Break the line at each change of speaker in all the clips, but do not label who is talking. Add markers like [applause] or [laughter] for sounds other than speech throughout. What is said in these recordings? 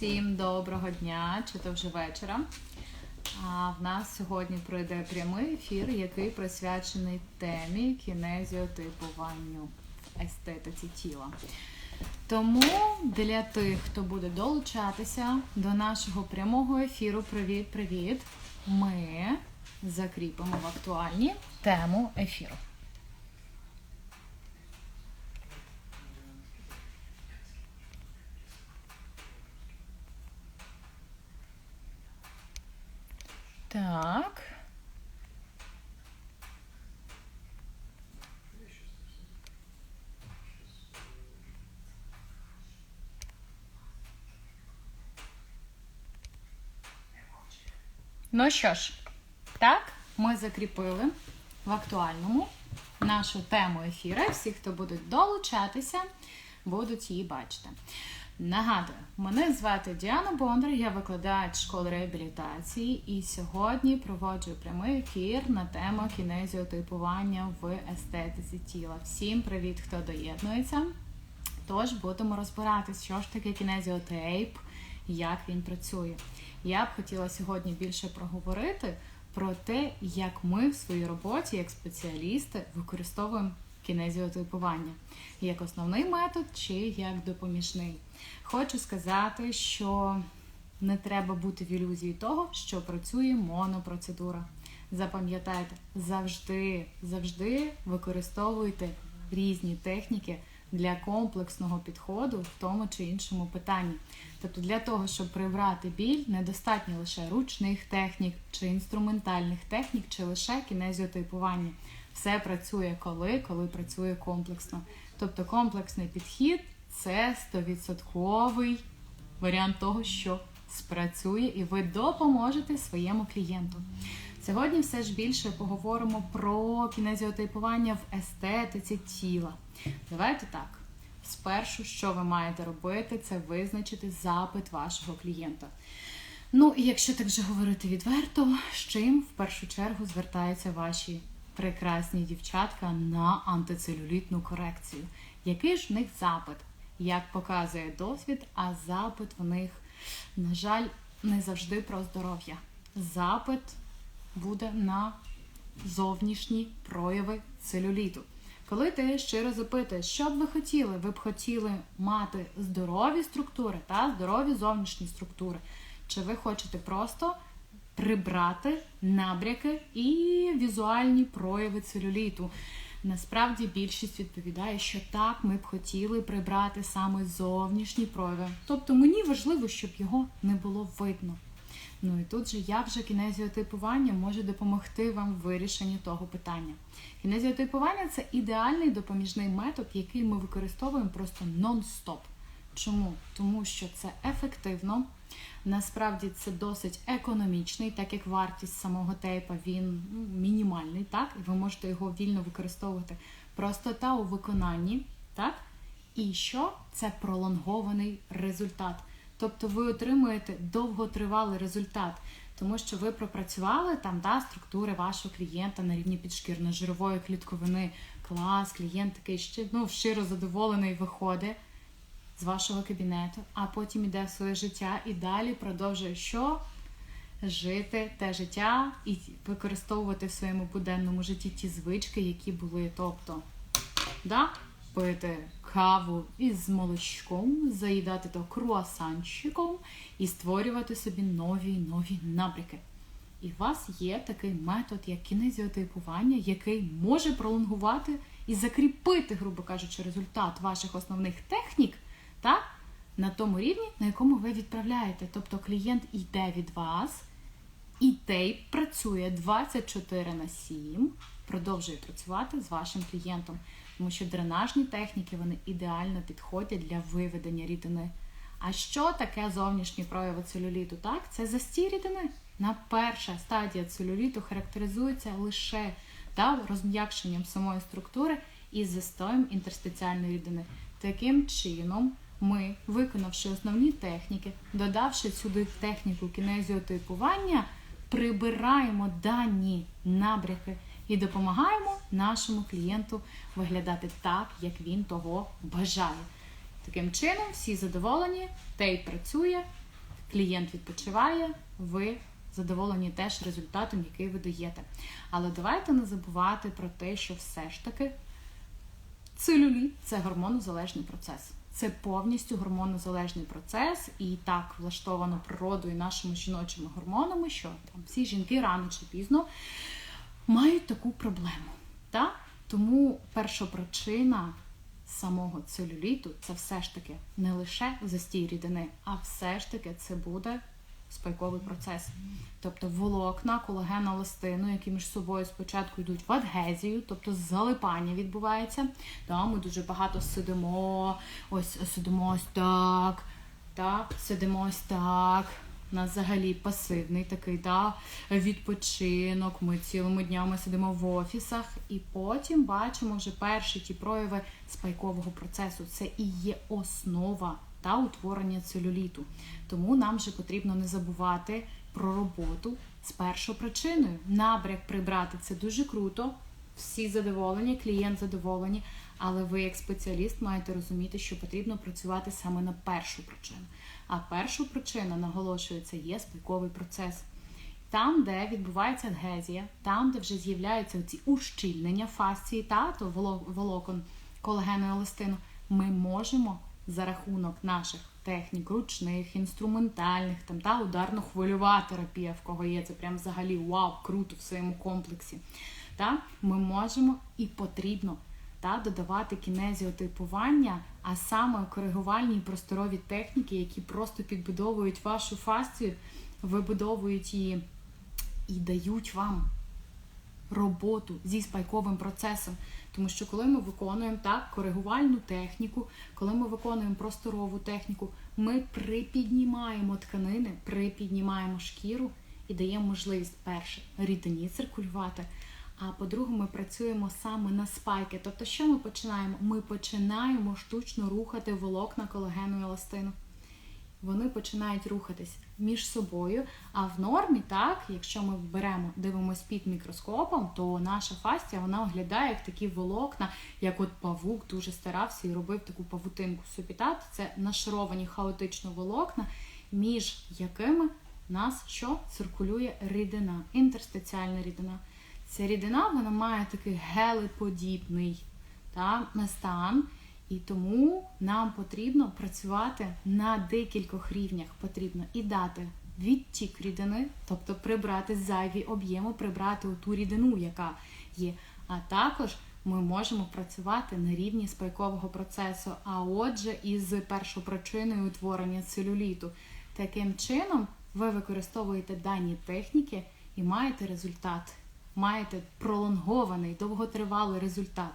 Всім доброго дня, чи то вже вечора. А в нас сьогодні пройде прямий ефір, який присвячений темі кінезіотипуванню естетиці тіла. Тому для тих, хто буде долучатися до нашого прямого ефіру, привіт-привіт! Ми закріпимо в актуальні тему ефіру. Так. Ну що ж, так, ми закріпили в актуальному нашу тему ефіру. Всі, хто будуть долучатися, будуть її бачити. Нагадую, мене звати Діана Бондар, я викладач школи реабілітації, і сьогодні проводжу прямий ефір на тему кінезіотипування в естетиці тіла. Всім привіт, хто доєднується. Тож будемо розбиратись, що ж таке кінезіотейп, як він працює. Я б хотіла сьогодні більше проговорити про те, як ми в своїй роботі, як спеціалісти, використовуємо кінезіотипування як основний метод чи як допоміжний. Хочу сказати, що не треба бути в ілюзії того, що працює монопроцедура. Запам'ятайте, завжди, завжди використовуйте різні техніки для комплексного підходу в тому чи іншому питанні. Тобто для того, щоб прибрати біль, недостатньо лише ручних технік чи інструментальних технік, чи лише кінезіотипування. Все працює коли, коли працює комплексно. Тобто комплексний підхід це 100% варіант того, що спрацює, і ви допоможете своєму клієнту. Сьогодні все ж більше поговоримо про кінезіотипування в естетиці тіла. Давайте так. Спершу, що ви маєте робити, це визначити запит вашого клієнта. Ну, і якщо так вже говорити відверто, з чим в першу чергу звертаються ваші прекрасні дівчатка на антицелюлітну корекцію. Який ж в них запит? Як показує досвід, а запит в них, на жаль, не завжди про здоров'я. Запит буде на зовнішні прояви целюліту. Коли ти щиро запитуєш, що б ви хотіли, ви б хотіли мати здорові структури та здорові зовнішні структури. Чи ви хочете просто прибрати набряки і візуальні прояви целюліту. Насправді більшість відповідає, що так, ми б хотіли прибрати саме зовнішні прояви. Тобто мені важливо, щоб його не було видно. Ну і тут же як же кінезіотипування може допомогти вам в вирішенні того питання. Кінезіотипування це ідеальний допоміжний метод, який ми використовуємо просто нон-стоп. Чому? Тому що це ефективно. Насправді це досить економічний, так як вартість самого тейпа він ну, мінімальний, так? І ви можете його вільно використовувати. Простота у виконанні, так? І що це пролонгований результат. Тобто ви отримуєте довготривалий результат, тому що ви пропрацювали там да, структури вашого клієнта на рівні підшкірно-жирової клітковини. Клас, клієнт такий ще ну, щиро задоволений виходить з вашого кабінету, а потім іде в своє життя і далі продовжує що? Жити те життя і використовувати в своєму буденному житті ті звички, які були. Тобто, да, пити каву із молочком, заїдати то круасанчиком і створювати собі нові нові набряки. І у вас є такий метод, як кінезіотипування, який може пролонгувати і закріпити, грубо кажучи, результат ваших основних технік так? на тому рівні, на якому ви відправляєте. Тобто клієнт йде від вас, і тейп працює 24 на 7, продовжує працювати з вашим клієнтом. Тому що дренажні техніки вони ідеально підходять для виведення рідини. А що таке зовнішні прояви целюліту? Так, це застій рідини. На перша стадія целюліту характеризується лише та, розм'якшенням самої структури і застоєм інтерстиціальної рідини. Таким чином, ми, виконавши основні техніки, додавши сюди техніку кінезіотипування, прибираємо дані набряки і допомагаємо нашому клієнту виглядати так, як він того бажає. Таким чином, всі задоволені, тейп працює, клієнт відпочиває, ви задоволені теж результатом, який ви даєте. Але давайте не забувати про те, що все ж таки целюліт це гормонозалежний процес. Це повністю гормонозалежний процес, і так влаштовано природою нашими жіночими гормонами, що там всі жінки рано чи пізно мають таку проблему. Так? Тому першопричина самого целюліту це все ж таки не лише застій рідини, а все ж таки це буде спайковий процес. Тобто волокна, колагена, еластину, які між собою спочатку йдуть в адгезію, тобто залипання відбувається. Да, ми дуже багато сидимо, ось сидимо ось так, так, сидимо ось так. У нас взагалі пасивний такий да, відпочинок. Ми цілими днями сидимо в офісах, і потім бачимо вже перші ті прояви спайкового процесу. Це і є основа та утворення целюліту. Тому нам же потрібно не забувати про роботу з першопричиною. Набряк прибрати це дуже круто. Всі задоволені, клієнт задоволені, але ви, як спеціаліст, маєте розуміти, що потрібно працювати саме на першу причину. А перша причина, наголошується, є спайковий процес. Там, де відбувається адгезія, там, де вже з'являються ці ущільнення фасції та то волокон колагену і еластину, ми можемо за рахунок наших технік, ручних, інструментальних, там та ударно-хвильова терапія, в кого є це прям взагалі вау, круто в своєму комплексі. Та, Ми можемо і потрібно та, додавати кінезіотипування, а саме коригувальні і просторові техніки, які просто підбудовують вашу фасцію, вибудовують її і дають вам роботу зі спайковим процесом. Тому що коли ми виконуємо так коригувальну техніку, коли ми виконуємо просторову техніку, ми припіднімаємо тканини, припіднімаємо шкіру і даємо можливість перше рідині циркулювати. А по-друге, ми працюємо саме на спайки. Тобто, що ми починаємо? Ми починаємо штучно рухати волокна колагену і еластину вони починають рухатись між собою. А в нормі, так, якщо ми беремо, дивимося під мікроскопом, то наша фастія вона оглядає як такі волокна, як от павук дуже старався і робив таку павутинку собі. Так? Це нашаровані хаотично волокна, між якими нас що циркулює рідина, інтерстиціальна рідина. Ця рідина вона має такий гелеподібний та, стан. І тому нам потрібно працювати на декількох рівнях. Потрібно і дати відтік рідини, тобто прибрати зайві об'єми, прибрати ту рідину, яка є. А також ми можемо працювати на рівні спайкового процесу, а отже, із першопричиною утворення целюліту. Таким чином, ви використовуєте дані техніки і маєте результат, маєте пролонгований, довготривалий результат.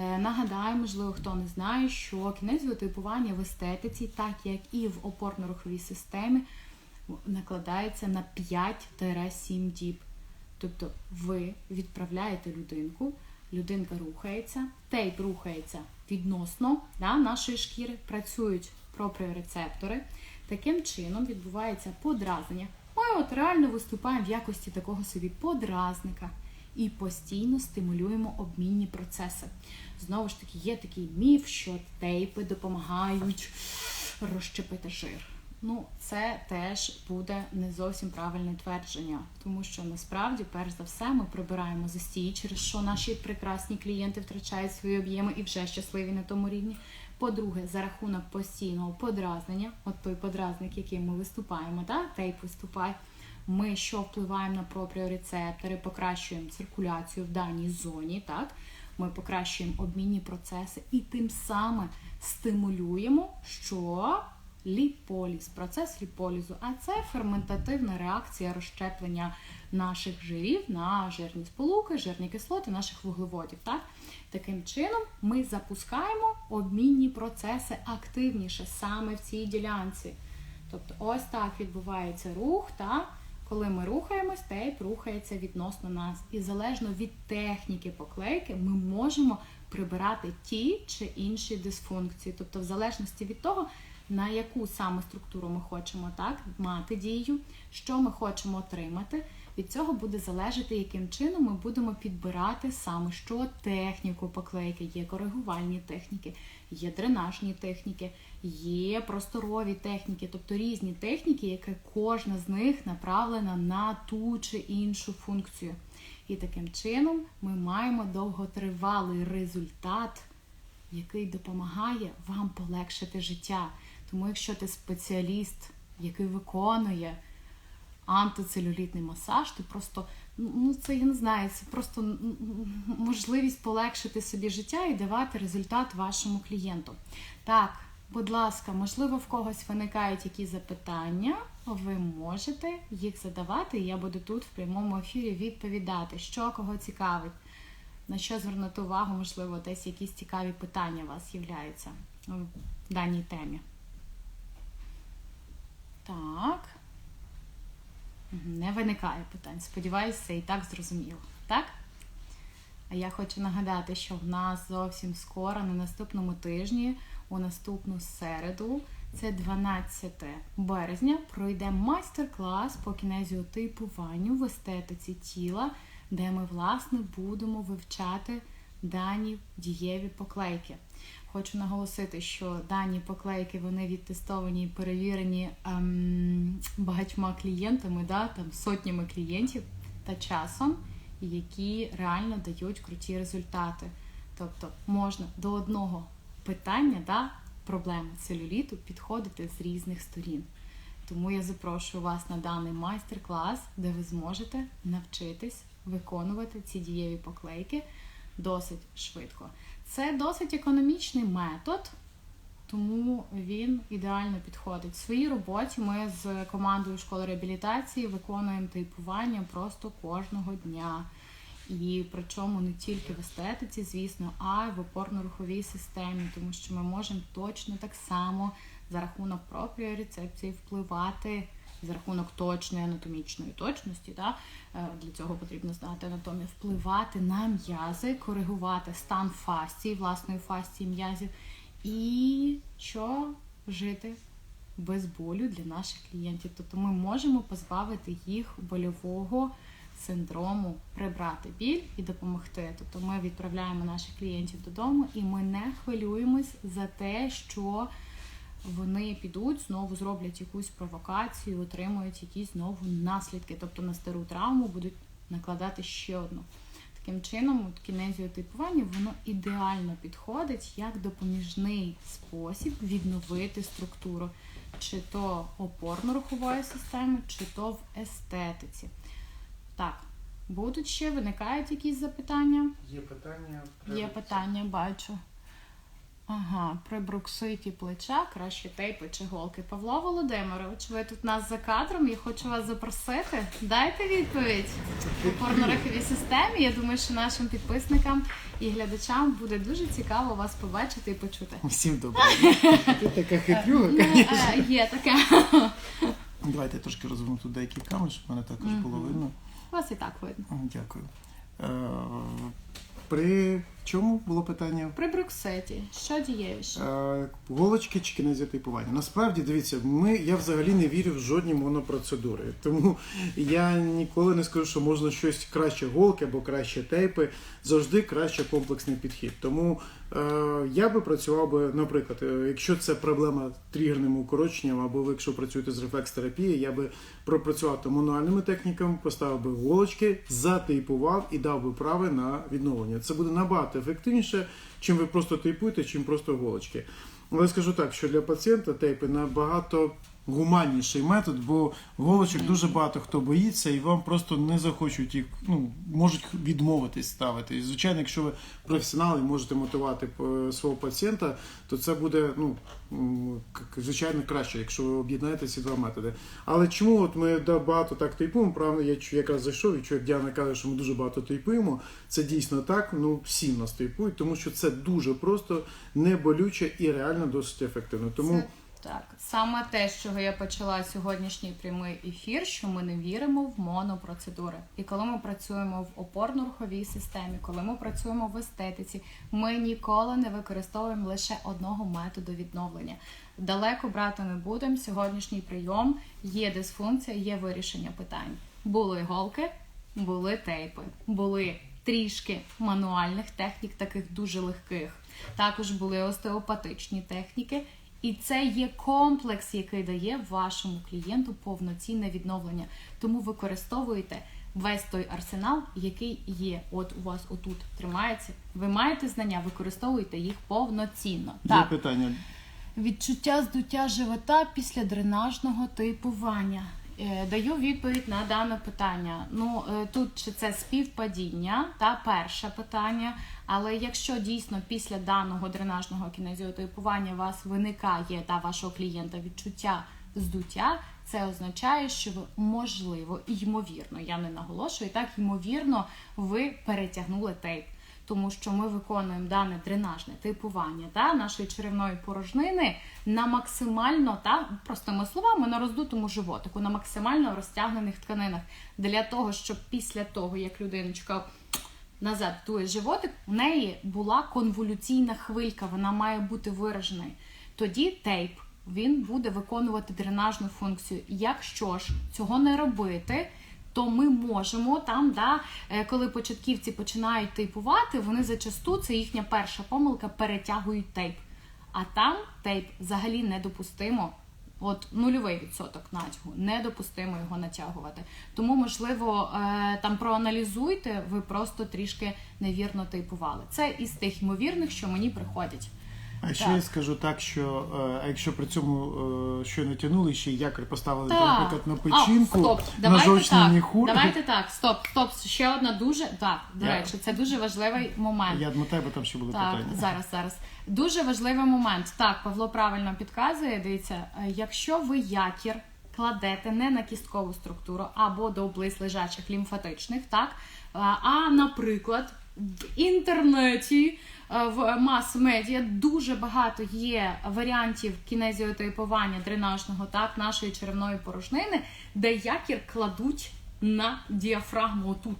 Е, нагадаю, можливо, хто не знає, що кінезіотипування в естетиці, так як і в опорно-руховій системі, накладається на 5-7 діб. Тобто ви відправляєте людинку, людинка рухається, тейп рухається відносно да, нашої шкіри, працюють пропріорецептори. Таким чином відбувається подразнення. Ми от реально виступаємо в якості такого собі подразника і постійно стимулюємо обмінні процеси. Знову ж таки, є такий міф, що тейпи допомагають розщепити жир. Ну, це теж буде не зовсім правильне твердження, тому що насправді, перш за все, ми прибираємо застій, через що наші прекрасні клієнти втрачають свої об'єми і вже щасливі на тому рівні. По-друге, за рахунок постійного подразнення, от той подразник, який ми виступаємо, та тейп виступає, ми що впливаємо на пропріорецептори, покращуємо циркуляцію в даній зоні, так? Ми покращуємо обмінні процеси і тим самим стимулюємо, що ліполіз, процес ліполізу, а це ферментативна реакція розщеплення наших жирів на жирні сполуки, жирні кислоти, наших вуглеводів. Так? Таким чином ми запускаємо обмінні процеси активніше саме в цій ділянці. Тобто, ось так відбувається рух. так? Коли ми рухаємось, тейп рухається відносно нас. І залежно від техніки поклейки, ми можемо прибирати ті чи інші дисфункції. Тобто, в залежності від того, на яку саме структуру ми хочемо так, мати дію, що ми хочемо отримати, від цього буде залежати, яким чином ми будемо підбирати саме що техніку поклейки. Є коригувальні техніки, є дренажні техніки, є просторові техніки, тобто різні техніки, які кожна з них направлена на ту чи іншу функцію. І таким чином ми маємо довготривалий результат, який допомагає вам полегшити життя. Тому, якщо ти спеціаліст, який виконує антицелюлітний масаж, ти просто ну це я не знаю, це просто можливість полегшити собі життя і давати результат вашому клієнту. Так, будь ласка, можливо, в когось виникають якісь запитання, ви можете їх задавати, і я буду тут в прямому ефірі відповідати, що кого цікавить, на що звернути увагу, можливо, десь якісь цікаві питання у вас з'являються в даній темі. Так. Не виникає питань. Сподіваюся, і так зрозуміло. Так? А я хочу нагадати, що в нас зовсім скоро, на наступному тижні, у наступну середу, це 12 березня, пройде майстер-клас по кінезіотипуванню в естетиці тіла, де ми, власне, будемо вивчати дані дієві поклейки. Хочу наголосити, що дані поклейки вони відтестовані і перевірені ем, багатьма клієнтами, да, там сотнями клієнтів та часом, які реально дають круті результати. Тобто можна до одного питання, да, проблеми целюліту підходити з різних сторін. Тому я запрошую вас на даний майстер-клас, де ви зможете навчитись виконувати ці дієві поклейки досить швидко. Це досить економічний метод, тому він ідеально підходить. В своїй роботі ми з командою школи реабілітації виконуємо типування просто кожного дня. І причому не тільки в естетиці, звісно, а й в опорно-руховій системі, тому що ми можемо точно так само за рахунок пропріорецепції впливати за рахунок точної анатомічної точності. Да? е, Для цього потрібно знати анатомію, впливати на м'язи, коригувати стан фасції, власної фасції м'язів, і що жити без болю для наших клієнтів. Тобто ми можемо позбавити їх больового синдрому, прибрати біль і допомогти. Тобто ми відправляємо наших клієнтів додому, і ми не хвилюємось за те, що вони підуть, знову зроблять якусь провокацію, отримують якісь знову наслідки. Тобто на стару травму будуть накладати ще одну. Таким чином, от кінезіотипування воно ідеально підходить як допоміжний спосіб відновити структуру, чи то опорно-рухової системи, чи то в естетиці. Так, будуть ще виникають якісь запитання?
Є питання?
Є питання, бачу. Ага, при брукситі плеча краще тейпи чи голки. Павло Володимирович, ви тут нас за кадром, я хочу вас запросити. Дайте відповідь у порнораховій системі. Я думаю, що нашим підписникам і глядачам буде дуже цікаво вас побачити і почути.
Всім добре. [laughs] Ти така хитрюга,
Ну,
звісно.
е, є таке.
Давайте я трошки розверну тут деякі камери, щоб мене також було видно.
Вас і так видно.
Дякую. Е, При чому було питання?
При брукситі, що дієвіше?
Е, Голочки чи кінезіотипування. Насправді, дивіться, ми, я взагалі не вірю в жодні монопроцедури. Тому я ніколи не скажу, що можна щось краще голки або краще тейпи. Завжди краще комплексний підхід. Тому е, я би працював би, наприклад, е, якщо це проблема тригерним укороченням, або ви якщо працюєте з рефлекс-терапією, я би пропрацював то мануальними техніками, поставив би голочки, затейпував і дав би прави на відновлення. Це буде набагато efektywniejsze. Чим ви просто тейпуєте, чим просто голочки. Але скажу так, що для пацієнта тейпи набагато гуманніший метод, бо голочок дуже багато хто боїться, і вам просто не захочуть їх, ну можуть відмовитись ставити. І звичайно, якщо ви професіонал і можете мотивувати е, свого пацієнта, то це буде ну звичайно краще, якщо ви об'єднаєте ці два методи. Але чому от ми да, багато так тейпуємо? Правда, я якраз зайшов і чую, як Діана каже, що ми дуже багато тейпуємо. Це дійсно так. Ну всі нас тейпують, тому що це дуже просто, не болюче і реально досить ефективно. Тому
Це так, саме те, з чого я почала сьогоднішній прямий ефір, що ми не віримо в монопроцедури. І коли ми працюємо в опорно-руховій системі, коли ми працюємо в естетиці, ми ніколи не використовуємо лише одного методу відновлення. Далеко брати не будемо. Сьогоднішній прийом є дисфункція, є вирішення питань. Були голки, були тейпи, були трішки мануальних технік, таких дуже легких. Також були остеопатичні техніки. І це є комплекс, який дає вашому клієнту повноцінне відновлення. Тому використовуйте весь той арсенал, який є. От у вас отут тримається. Ви маєте знання, використовуйте їх повноцінно.
Є питання.
Відчуття здуття живота після дренажного типування. Е, Даю відповідь на дане питання. Ну е, тут чи це співпадіння та перше питання. Але якщо дійсно після даного дренажного кінезіотипування у вас виникає та вашого клієнта відчуття здуття, це означає, що ви можливо ймовірно, я не наголошую, так ймовірно, ви перетягнули тейп тому що ми виконуємо дане дренажне типування та нашої черевної порожнини на максимально та простими словами на роздутому животику, на максимально розтягнених тканинах, для того, щоб після того, як людиночка назад дує животик, у неї була конволюційна хвилька, вона має бути вираженою. Тоді тейп він буде виконувати дренажну функцію. Якщо ж цього не робити, то ми можемо там, да, е, коли початківці починають тейпувати, вони зачасту це їхня перша помилка, перетягують тейп. А там тейп взагалі недопустимо. От нульовий відсоток натягу, недопустимо його натягувати. Тому, можливо, е, там проаналізуйте, ви просто трішки невірно тейпували. Це із тих ймовірних, що мені приходять.
А ще я скажу так, що е, а якщо при цьому е, щойно тянули, ще якір поставили,
Так.
наприклад, на печінку,
А, стоп,
на
давайте
жовчний
так.
міхур.
Давайте так, стоп, стоп. Ще одна дуже так, до
Я-
речі, це дуже важливий момент.
Я до тебе там ще були
Так,
питання.
зараз, зараз. Дуже важливий момент. Так, Павло правильно підказує. Дивіться, е, якщо ви якір кладете не на кісткову структуру або до облиз лежачих лімфатичних, так, а, а наприклад, в інтернеті, е, в мас-медіа дуже багато є варіантів кінезіотипування дренажного, так, нашої черевної порожнини, де якір кладуть на діафрагму отут.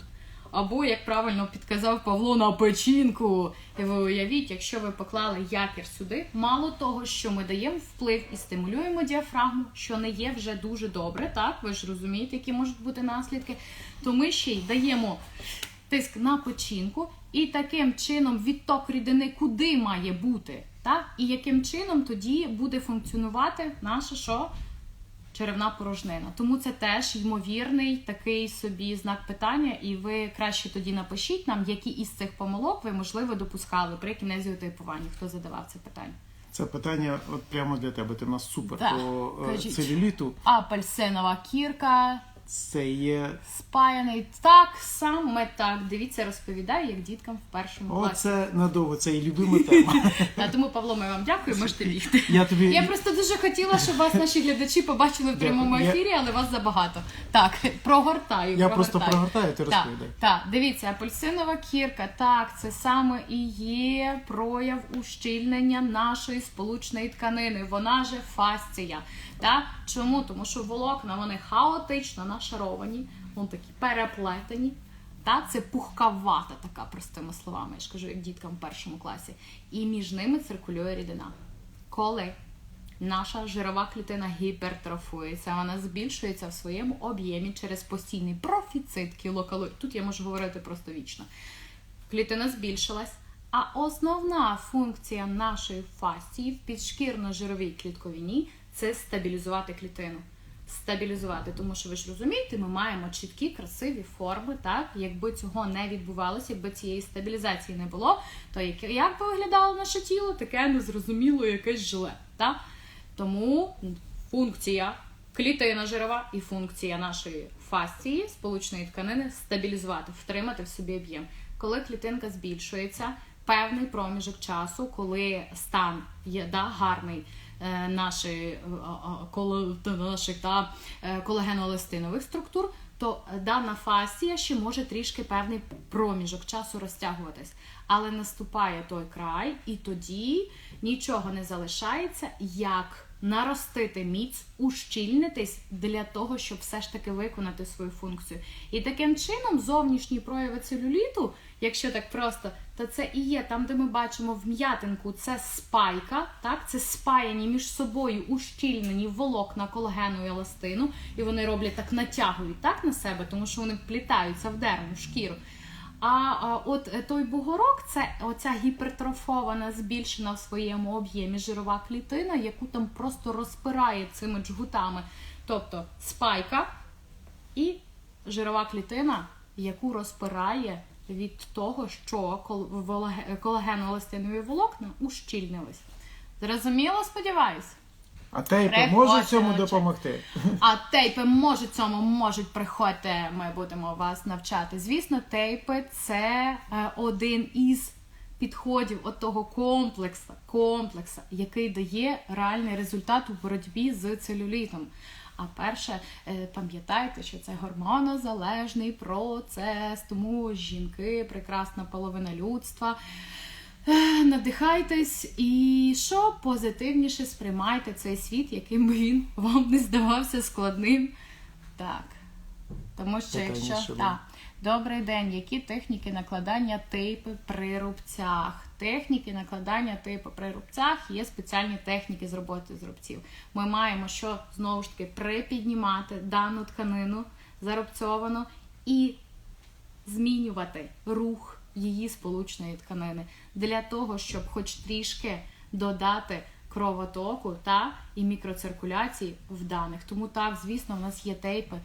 Або, як правильно підказав Павло, на печінку. І ви уявіть, якщо ви поклали якір сюди, мало того, що ми даємо вплив і стимулюємо діафрагму, що не є вже дуже добре, так? Ви ж розумієте, які можуть бути наслідки, то ми ще й даємо тиск на печінку, і таким чином відток рідини куди має бути, так? І яким чином тоді буде функціонувати наша що? черевна порожнина. Тому це теж ймовірний такий собі знак питання, і ви краще тоді напишіть нам, які із цих помилок ви можливо допускали при кінезіотипуванні. Хто задавав це питання?
Це питання от прямо для тебе. Ти в нас супер
Так,
по е,
кажіть.
целюліту.
Апельсинова кірка,
Це є.
спаяний так саме так. Дивіться, розповідаю, як діткам в першому
О,
класі.
це надовго, це і любима тема. [laughs]
Та, тому, Павло, ми вам дякую, можете бігти.
Я тобі
Я просто дуже хотіла, щоб вас наші глядачі побачили в прямому
Я-
ефірі, але вас забагато. Так, прогортаю.
Я просто
прогортаю.
прогортаю, ти
Так,
розповідай.
так, дивіться, апельсинова кірка, так, це саме і є прояв ущільнення нашої сполучної тканини. Вона же фасція. Так? Чому? Тому що волокна вони хаотично нашаровані, вони такі переплетені. Та це пухкавата така, простими словами, я ж кажу, як діткам в першому класі. І між ними циркулює рідина. Коли наша жирова клітина гіпертрофується, вона збільшується в своєму об'ємі через постійний профіцит кілокалорій. Тут я можу говорити просто вічно. Клітина збільшилась. А основна функція нашої фасції в підшкірно-жировій клітковині це стабілізувати клітину. Стабілізувати, тому що ви ж розумієте, ми маємо чіткі, красиві форми. Так, якби цього не відбувалося, якби цієї стабілізації не було, то як, би виглядало наше тіло, таке незрозуміло якесь жиле. Так? Тому функція клітина жирова і функція нашої фасції, сполучної тканини, стабілізувати, втримати в собі об'єм. Коли клітинка збільшується, певний проміжок часу, коли стан є да, гарний наші, е, та, наших та, е, структур, то дана фасія ще може трішки певний проміжок часу розтягуватись. Але наступає той край, і тоді нічого не залишається, як наростити міць, ущільнитись для того, щоб все ж таки виконати свою функцію. І таким чином зовнішні прояви целюліту, якщо так просто, то це і є там, де ми бачимо вм'ятинку, це спайка, так, це спаяні між собою ущільнені волокна колагену і еластину, і вони роблять так, натягують так на себе, тому що вони вплітаються в дереву, в шкіру. А, от е, той бугорок це оця гіпертрофована, збільшена в своєму об'ємі жирова клітина, яку там просто розпирає цими джгутами. Тобто спайка і жирова клітина, яку розпирає від того, що кол- волаге- волокна ущільнились. Зрозуміло, сподіваюсь?
А тейпи можуть цьому допомогти?
А тейпи можуть цьому можуть приходьте. Ми будемо вас навчати. Звісно, тейпи це е, один із підходів от того комплексу, комплексу, який дає реальний результат у боротьбі з целюлітом. А перше, е, пам'ятайте, що це гормонозалежний процес, тому жінки прекрасна половина людства. Надихайтесь і що позитивніше сприймайте цей світ, яким він вам не здавався складним. Так. Тому що якщо так, добрий день, які техніки накладання тейпи при рубцях? Техніки накладання тейпу при рубцях є спеціальні техніки з роботи з рубців. Ми маємо що знову ж таки припіднімати дану тканину зарубцьовану і змінювати рух її сполучної тканини для того, щоб хоч трішки додати кровотоку та і мікроциркуляції в даних. Тому так, звісно, в нас є тейпи.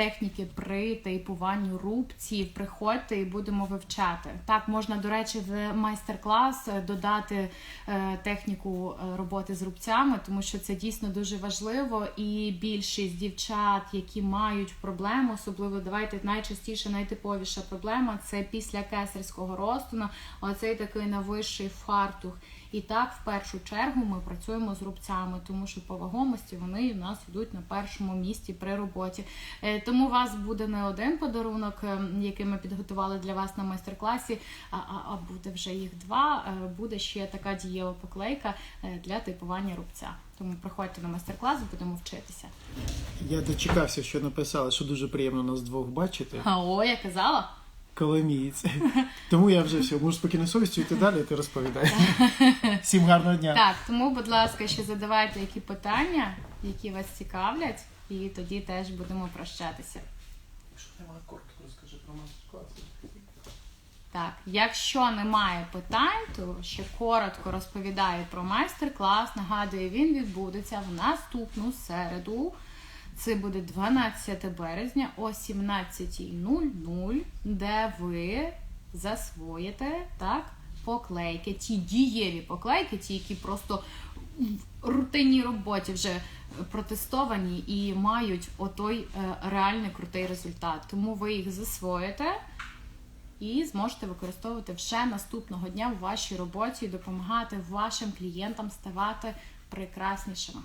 Техніки при тейпуванню рубців, приходьте і будемо вивчати. Так, можна, до речі, в майстер-клас е, додати е, техніку е, роботи з рубцями, тому що це дійсно дуже важливо. І більшість дівчат, які мають проблему, особливо давайте найчастіше, найтиповіша проблема це після кесарського розтину, оцей такий нависший фартух. І так, в першу чергу, ми працюємо з рубцями, тому що по вагомості вони у нас йдуть на першому місці при роботі. Е, Тому у вас буде не один подарунок, е, який ми підготували для вас на майстер-класі, а, буде вже їх два. Е, Буде ще така дієва поклейка для типування рубця. Тому приходьте на майстер-клас, будемо вчитися.
Я дочекався, що написали, що дуже приємно нас двох бачити.
А о, я казала.
Коломієць. Тому я вже все, можу спокійно совістю йти далі, ти розповідай. Всім гарного дня.
Так, тому, будь ласка, ще задавайте які питання, які вас цікавлять, і тоді теж будемо прощатися.
Якщо немає коротко, розкажи про майстер-клас.
Так, якщо немає питань, то ще коротко розповідаю про майстер-клас. Нагадую, він відбудеться в наступну середу. Це буде 12 березня о 17.00, де ви засвоїте так, поклейки, ті дієві поклейки, ті, які просто в рутинній роботі вже протестовані і мають отой е, реальний крутий результат. Тому ви їх засвоїте і зможете використовувати вже наступного дня в вашій роботі і допомагати вашим клієнтам ставати прекраснішими.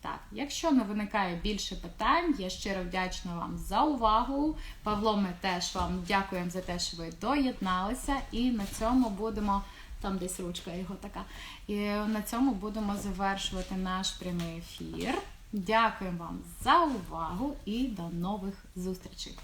Так, якщо не виникає більше питань, я щиро вдячна вам за увагу. Павло, ми теж вам дякуємо за те, що ви доєдналися. І на цьому будемо. Там десь ручка його така. І на цьому будемо завершувати наш прямий ефір. Дякуємо вам за увагу і до нових зустрічей.